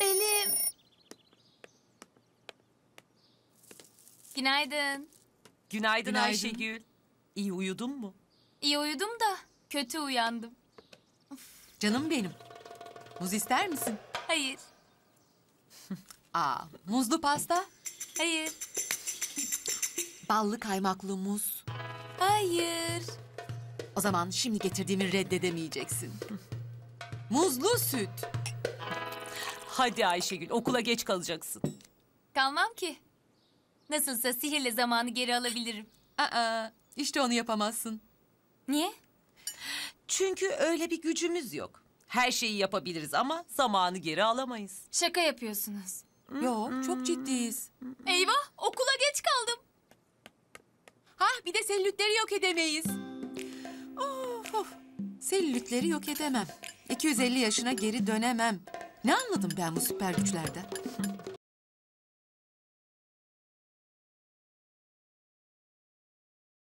Elim. Günaydın. Günaydın, Günaydın. Ayşegül. İyi uyudun mu? İyi uyudum da kötü uyandım. Canım benim. Muz ister misin? Hayır. Aa, muzlu pasta? Hayır. Ballı kaymaklı muz? Hayır. O zaman şimdi getirdiğimi reddedemeyeceksin. Muzlu süt. Hadi Ayşegül okula geç kalacaksın. Kalmam ki. Nasılsa sihirle zamanı geri alabilirim. Aa, işte onu yapamazsın. Niye? Çünkü öyle bir gücümüz yok. Her şeyi yapabiliriz ama zamanı geri alamayız. Şaka yapıyorsunuz. Yok, çok ciddiyiz. Eyvah, okula geç kaldım. Hah, bir de selülitleri yok edemeyiz. Of of. Selülitleri yok edemem. 250 yaşına geri dönemem. Ne anladım ben bu süper güçlerden?